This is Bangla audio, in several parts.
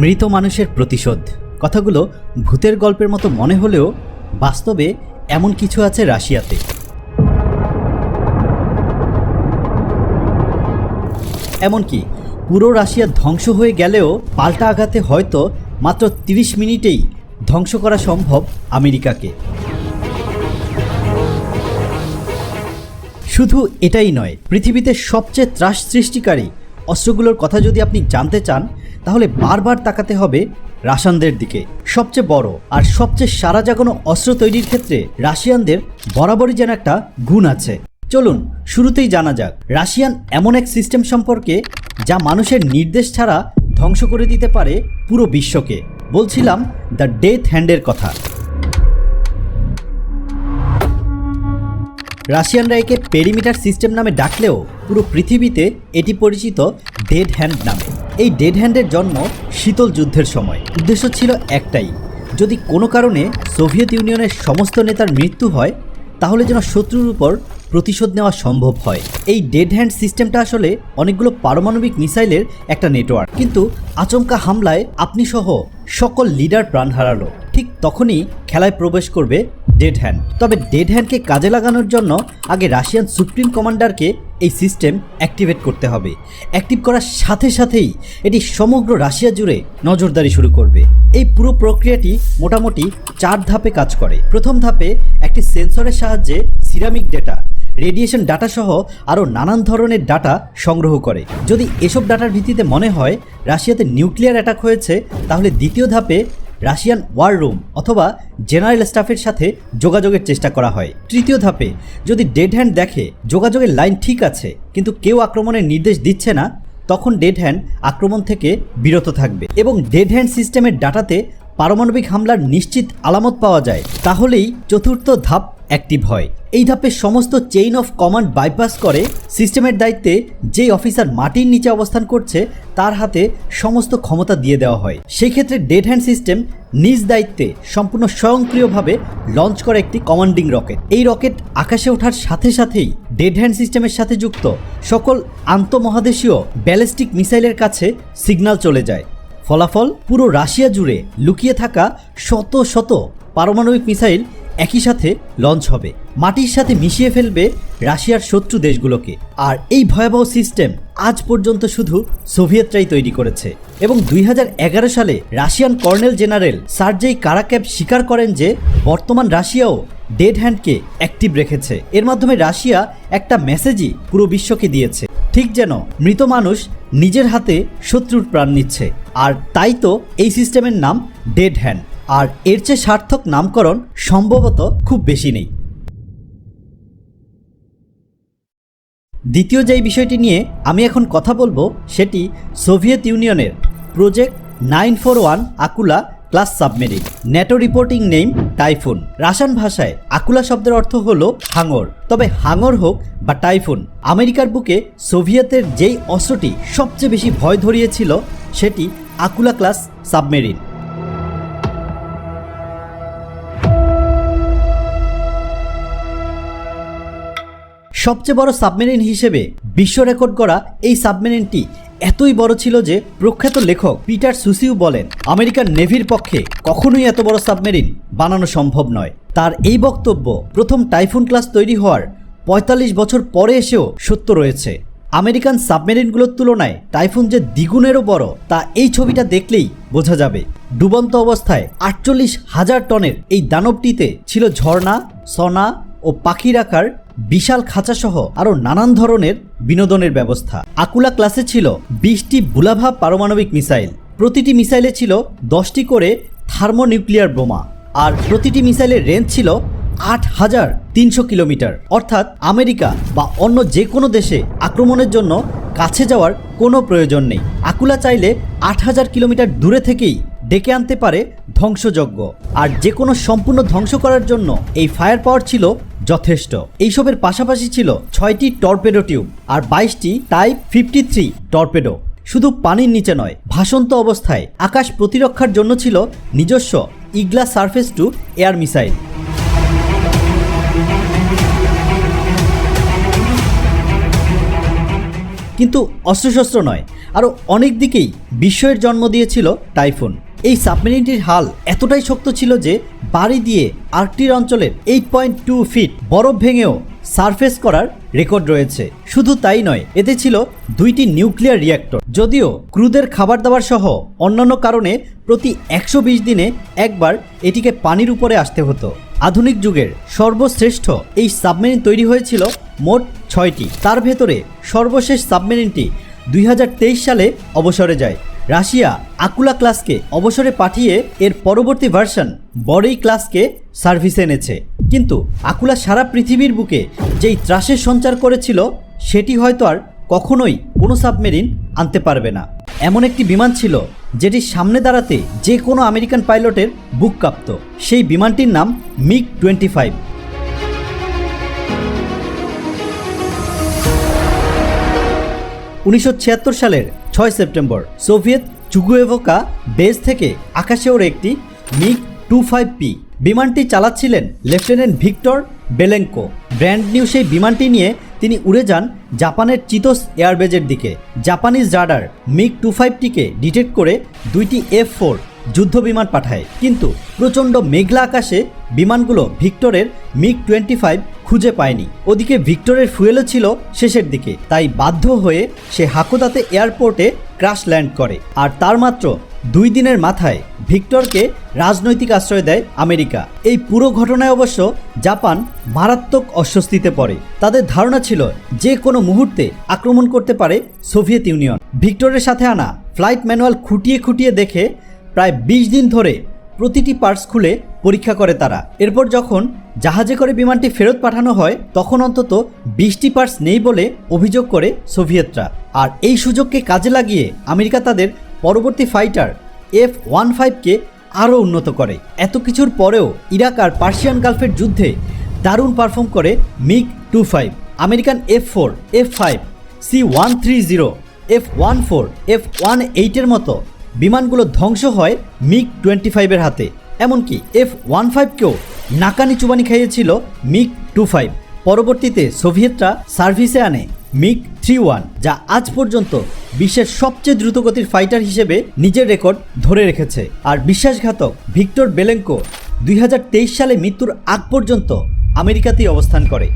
মৃত মানুষের প্রতিশোধ। কথাগুলো ভূতের গল্পের মতো মনে হলেও বাস্তবে এমন কিছু আছে রাশিয়াতে। এমনকি পুরো রাশিয়া ধ্বংস হয়ে গেলেও পাল্টা আঘাতে হয়তো মাত্র ৩০ মিনিটেই ধ্বংস করা সম্ভব আমেরিকাকে। শুধু এটাই নয়, পৃথিবীতে সবচেয়ে ত্রাস সৃষ্টিকারী অস্ত্রগুলোর কথা যদি আপনি জানতে চান, তাহলে বারবার তাকাতে হবে রাশিয়ানদের দিকে। সবচেয়ে বড় আর সবচেয়ে সারা জাগানো অস্ত্র তৈরির ক্ষেত্রে রাশিয়ানদের বরাবরই যেন একটা গুণ আছে। চলুন, শুরুতেই জানা যাক, রাশিয়ান এমন এক সিস্টেম সম্পর্কে যা মানুষের নির্দেশ ছাড়া ধ্বংস করে দিতে পারে পুরো বিশ্বকে। বলছিলাম দ্য ডেথ হ্যান্ডের কথা। রাশিয়ানরা একে পেরিমিটার সিস্টেম নামে ডাকলেও পুরো পৃথিবীতে এটি পরিচিত ডেড হ্যান্ড নামে। এই ডেড হ্যান্ডের জন্ম শীতল যুদ্ধের সময়। উদ্দেশ্য ছিল একটাই, যদি কোনো কারণে সোভিয়েত ইউনিয়নের সমস্ত নেতার মৃত্যু হয়, তাহলে যেন শত্রুর উপর প্রতিশোধ নেওয়া সম্ভব হয়। এই ডেড হ্যান্ড সিস্টেমটা আসলে অনেকগুলো পারমাণবিক মিসাইলের একটা নেটওয়ার্ক। কিন্তু আচমকা হামলায় আপনি সহ সকল লিডার প্রাণ হারালো ঠিক তখনই খেলায় প্রবেশ করবে ডেড হ্যান্ড তবে ডেড হ্যান্ডকে কাজে লাগানোর জন্য আগে রাশিয়ান সুপ্রিম কমান্ডারকে এই সিস্টেম অ্যাক্টিভেট করতে হবে। অ্যাক্টিভ করার সাথে সাথেই এটি সমগ্র রাশিয়া জুড়ে নজরদারি শুরু করবে। এই পুরো প্রক্রিয়াটি মোটামুটি চার ধাপে কাজ করে। প্রথম ধাপে একটি সেন্সরের সাহায্যে সিরামিক ডেটা, রেডিয়েশন ডাটা সহ আরও নানান ধরনের ডাটা সংগ্রহ করে। যদি এসব ডাটার ভিত্তিতে মনে হয় রাশিয়াতে নিউক্লিয়ার অ্যাটাক হয়েছে, তাহলে দ্বিতীয় ধাপে রাশিয়ান ওয়ার রুম অথবা জেনারেল স্টাফের সাথে যোগাযোগের চেষ্টা করা হয়। তৃতীয় ধাপে, যদি ডেড হ্যান্ড দেখে যোগাযোগের লাইন ঠিক আছে, কিন্তু কেউ আক্রমণের নির্দেশ দিচ্ছে না, তখন ডেড হ্যান্ড আক্রমণ থেকে বিরত থাকবে এবং ডেড হ্যান্ড সিস্টেমের ডাটাতে পারমাণবিক হামলার নিশ্চিত আলামত পাওয়া যায়। তাহলেই চতুর্থ ধাপ অ্যাক্টিভ হয়। এই ধাপে সমস্ত চেইন অফ কমান্ড বাইপাস করে সিস্টেমের দায়িত্বে যে অফিসার মাটির নিচে অবস্থান করছে, তার হাতে সমস্ত ক্ষমতা দিয়ে দেওয়া হয়। সেই ক্ষেত্রে ডেড হ্যান্ড সিস্টেম নিজ দায়িত্বে সম্পূর্ণ স্বয়ংক্রিয়ভাবে লঞ্চ করে একটি কমান্ডিং রকেট এই রকেট আকাশে ওঠার সাথে সাথেই ডেড হ্যান্ড সিস্টেমের সাথে যুক্ত সকল আন্তঃমহাদেশীয় ব্যালিস্টিক মিসাইলের কাছে সিগন্যাল চলে যায়। ফলাফল পুরো রাশিয়া জুড়ে লুকিয়ে থাকা শত শত পারমাণবিক মিসাইল একই সাথে লঞ্চ হবে। মাটির সাথে মিশিয়ে ফেলবে রাশিয়ার শত্রু দেশগুলোকে। আর এই ভয়াবহ সিস্টেম আজ পর্যন্ত শুধু সোভিয়েতরাই তৈরি করেছে। এবং দুই হাজার এগারো সালে Russian colonel general Sergei Karakayev স্বীকার করেন যে, বর্তমান রাশিয়াও ডেড হ্যান্ডকে অ্যাক্টিভ রেখেছে। এর মাধ্যমে রাশিয়া একটা মেসেজই পুরো বিশ্বকে দিয়েছে। ঠিক যেন মৃত মানুষ নিজের হাতে শত্রুর প্রাণ নিচ্ছে। আর তাই তো এই সিস্টেমের নাম ডেড হ্যান্ড। আর এর চেয়ে সার্থক নামকরণ সম্ভবত খুব বেশি নেই। দ্বিতীয় যেই বিষয়টি নিয়ে আমি এখন কথা বলব, সেটি সোভিয়েত ইউনিয়নের project nine four one Akula class submarine, NATO reporting name typhoon. Russian ভাষায় আকুলা শব্দের অর্থ হলো হাঙর। তবে হাঙর হোক বা টাইফুন, আমেরিকার বুকে সোভিয়েতের যেই অস্ত্রটি সবচেয়ে বেশি ভয় ধরিয়েছিল, সেটি আকুলা ক্লাস সাবমেরিন। সবচেয়ে বড় সাবমেরিন হিসেবে বিশ্ব রেকর্ড করা এই সাবমেরিনটি এতই বড় ছিল যে প্রখ্যাত লেখক পিটার সুসিউ বলেন আমেরিকান নেভির পক্ষে কখনোই এত বড় সাবমেরিন বানানো সম্ভব নয়। তার এই বক্তব্য প্রথম টাইফুন ক্লাস তৈরি হওয়ার পঁয়তাল্লিশ বছর পরে এসেও সত্য রয়েছে। আমেরিকান সাবমেরিনগুলোর তুলনায় টাইফুন যে দ্বিগুণেরও বড়, তা এই ছবিটা দেখলেই বোঝা যাবে। ডুবন্ত অবস্থায় আটচল্লিশ হাজার টনের এই দানবটিতে ছিল ঝর্ণা, সনা ও পাখি রাখার বিশাল খাঁচাসহ আরও নানান ধরনের বিনোদনের ব্যবস্থা। আকুলা ক্লাসে ছিল বিশটি বুলাভা পারমাণবিক মিসাইল। প্রতিটি মিসাইলে ছিল দশটি করে থার্মোনিউক্লিয়ার বোমা। আর প্রতিটি মিসাইলের রেঞ্জ ছিল আট হাজার তিনশো কিলোমিটার। অর্থাৎ আমেরিকা বা অন্য যে কোনো দেশে আক্রমণের জন্য কাছে যাওয়ার কোনো প্রয়োজন নেই। আকুলা চাইলে আট হাজার কিলোমিটার দূরে থেকেই ডেকে আনতে পারে ধ্বংসযজ্ঞ। আর যে কোনো সম্পূর্ণ ধ্বংস করার জন্য এই ফায়ার পাওয়ার ছিল যথেষ্ট। এইসবের পাশাপাশি ছিল ছয়টি টর্পেডো টিউব আর বাইশটি টাইপ ফিফটি থ্রি টর্পেডো শুধু পানির নিচে নয়, ভাসন্ত অবস্থায় আকাশ প্রতিরক্ষার জন্য ছিল নিজস্ব Igla surface to air missile কিন্তু অস্ত্রশস্ত্র নয়, আরও অনেক দিকেই বিস্ময়ের জন্ম দিয়েছিল টাইফুন। এই সাবমেরিনটির হাল এতটাই শক্ত ছিল যে বাড়ি দিয়ে আর্কটির অঞ্চলের এইট পয়েন্ট টু ফিট বরফ ভেঙেও সারফেস করার রেকর্ড রয়েছে। শুধু তাই নয়, এতে ছিল দুইটি নিউক্লিয়ার রিয়্যাক্টর যদিও ক্রুদের খাবার দাবার সহ অন্যান্য কারণে প্রতি একশো বিশ দিনে একবার এটিকে পানির উপরে আসতে হতো। আধুনিক যুগের সর্বশ্রেষ্ঠ এই সাবমেরিন তৈরি হয়েছিল মোট ছয়টি। তার ভেতরে সর্বশেষ সাবমেরিনটি দুই হাজার তেইশ সালে অবসরে যায়। রাশিয়া আকুলা ক্লাসকে অবসরে পাঠিয়ে এর পরবর্তী ভার্সন বড়ই ক্লাসকে সার্ভিসে এনেছে। কিন্তু আকুলা সারা পৃথিবীর বুকে যেই ত্রাসের সঞ্চার করেছিল, সেটি হয়তো আর কখনোই কোনো সাবমেরিন আনতে পারবে না। এমন একটি বিমান ছিল যেটি সামনে দাঁড়াতে যে কোনো আমেরিকান পাইলটের বুক কাঁপত। সেই বিমানটির নাম মিগ টোয়েন্টি ফাইভ। উনিশশো ছিয়াত্তর সালের ছয় সেপ্টেম্বর সোভিয়েত চুগুয়েভোকা বেস থেকে আকাশে ওড়ে একটি মিগ টু ফাইভ পি। বিমানটি চালাচ্ছিলেন lieutenant Viktor Belenko. Brand new সেই বিমানটি নিয়ে তিনি উড়ে যান জাপানের চিতোস এয়ারবেজের দিকে। জাপানিজ রাডার মিগ টু ফাইভটিকে ডিটেক্ট করে দুইটি এফ ফোর যুদ্ধ বিমান পাঠায়। কিন্তু প্রচণ্ড মেঘলা আকাশে বিমানগুলো ভিক্টরের মিগ টোয়েন্টি ফাইভ খুঁজে পায়নি। ওদিকে ভিক্টরের ফুয়েলও ছিল শেষের দিকে। তাই বাধ্য হয়ে সে হাকোদাতে এয়ারপোর্টে ক্রাশ ল্যান্ড করে। আর তার মাত্র দুই দিনের মাথায় ভিক্টরকে রাজনৈতিক আশ্রয় দেয় আমেরিকা। এই পুরো ঘটনায় অবশ্য জাপান মারাত্মক অস্বস্তিতে পড়ে। তাদের ধারণা ছিল যে কোনো মুহূর্তে আক্রমণ করতে পারে সোভিয়েত ইউনিয়ন। ভিক্টরের সাথে আনা ফ্লাইট ম্যানুয়াল খুঁটিয়ে খুঁটিয়ে দেখে প্রায় বিশ দিন ধরে প্রতিটি পার্টস খুলে পরীক্ষা করে তারা। এরপর যখন জাহাজে করে বিমানটি ফেরত পাঠানো হয়, তখন অন্তত বিশটি পার্টস নেই বলে অভিযোগ করে সোভিয়েতরা। আর এই সুযোগকে কাজে লাগিয়ে আমেরিকা তাদের পরবর্তী ফাইটার এফ ওয়ান ফাইভকে আরও উন্নত করে। এত কিছুর পরেও ইরাক আর পার্সিয়ান গালফের যুদ্ধে দারুণ পারফর্ম করে MiG two five. American F four, F five, C one three zero, F one four, F one এইটের মতো বিমানগুলো ধ্বংস হয় মিগ টোয়েন্টি ফাইভের হাতে। এমনকি এফ ওয়ান ফাইভকেও নাকানি চুবানি খাইয়েছিল মিগ টু ফাইভ। পরবর্তীতে সোভিয়েতরা সার্ভিসে আনে মিগ থ্রি ওয়ান, যা আজ পর্যন্ত বিশ্বের সবচেয়ে দ্রুতগতির ফাইটার হিসেবে নিজের রেকর্ড ধরে রেখেছে। আর বিশ্বাসঘাতক ভিক্টর বেলেঙ্কো দুই হাজার তেইশ সালে মৃত্যুর আগ পর্যন্ত আমেরিকাতেই অবস্থান করে।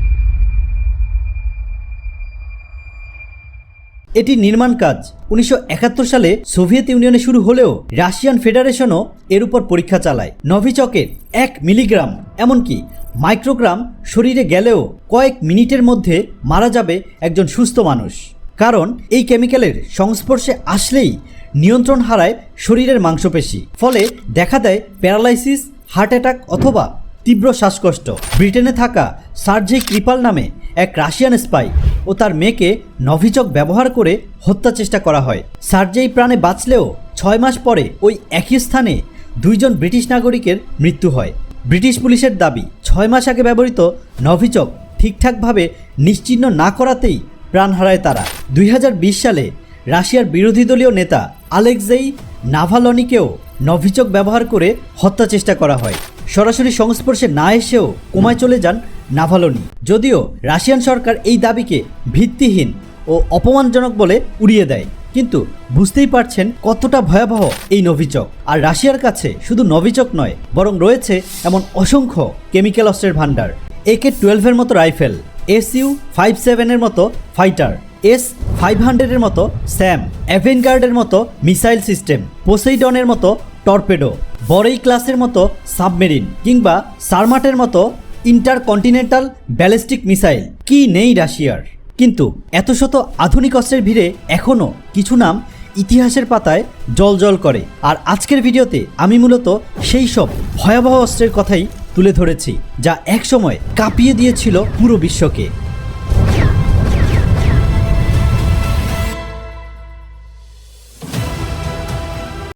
এটি নির্মাণ কাজ। উনিশশো একাত্তর সালে সোভিয়েত ইউনিয়নে শুরু হলেও রাশিয়ান ফেডারেশনও এর উপর পরীক্ষা চালায়। নভিচকের এক মিলিগ্রাম, এমনকি মাইক্রোগ্রাম শরীরে গেলেও কয়েক মিনিটের মধ্যে মারা যাবে একজন সুস্থ মানুষ। কারণ এই কেমিক্যালের সংস্পর্শে আসলেই নিয়ন্ত্রণ হারায় শরীরের মাংসপেশি। ফলে দেখা দেয় প্যারালাইসিস, হার্ট অ্যাটাক অথবা তীব্র শ্বাসকষ্ট। ব্রিটেনে থাকা সার্জে কৃপাল নামে এক রাশিয়ান স্পাই ও তার মেয়েকে নভিচক ব্যবহার করে হত্যা চেষ্টা করা হয়। সার্জেই প্রাণে বাঁচলেও ছয় মাস পরে ওই একই স্থানে দুইজন ব্রিটিশ নাগরিকের মৃত্যু হয়। ব্রিটিশ পুলিশের দাবি, ছয় মাস আগে ব্যবহৃত নভিচক ঠিকঠাকভাবে নিশ্চিহ্ন না করাতেই প্রাণ হারায় তারা। দুই হাজার বিশ সালে রাশিয়ার বিরোধী দলীয় নেতা আলেকজেই নাভালনিকেও নভিচক ব্যবহার করে হত্যা চেষ্টা করা হয়। সরাসরি সংস্পর্শে না এসেও কোমায় চলে যান নাভালনি। যদিও রাশিয়ান সরকার এই দাবিকে ভিত্তিহীন ও অপমানজনক বলে উড়িয়ে দেয়। কিন্তু বুঝতেই পারছেন কতটা ভয়াবহ এই নভিচক আর রাশিয়ার কাছে শুধু নভিচক নয়, বরং রয়েছে এমন অসংখ্য কেমিক্যাল অস্ত্রের ভাণ্ডার। একে টুয়েলভের মতো রাইফেল এস ইউ ফাইভ সেভেনের মতো ফাইটার। এস ফাইভ হান্ড্রেডের মতো স্যাম অ্যাভেনগার্ডের মতো মিসাইল সিস্টেম, পোসেইডনের মতো টর্পেডো বরেই ক্লাসের মতো সাবমেরিন কিংবা সারমাটের মতো ইন্টারকন্টিনেন্টাল ব্যালিস্টিক মিসাইল। কি নেই রাশিয়ার? কিন্তু এত শত আধুনিক অস্ত্রের ভিড়ে এখনও কিছু নাম ইতিহাসের পাতায় জল করে। আর আজকের ভিডিওতে আমি মূলত সেই সব ভয়াবহ অস্ত্রের কথাই তুলে ধরেছি, যা একসময় কাঁপিয়ে দিয়েছিল পুরো বিশ্বকে।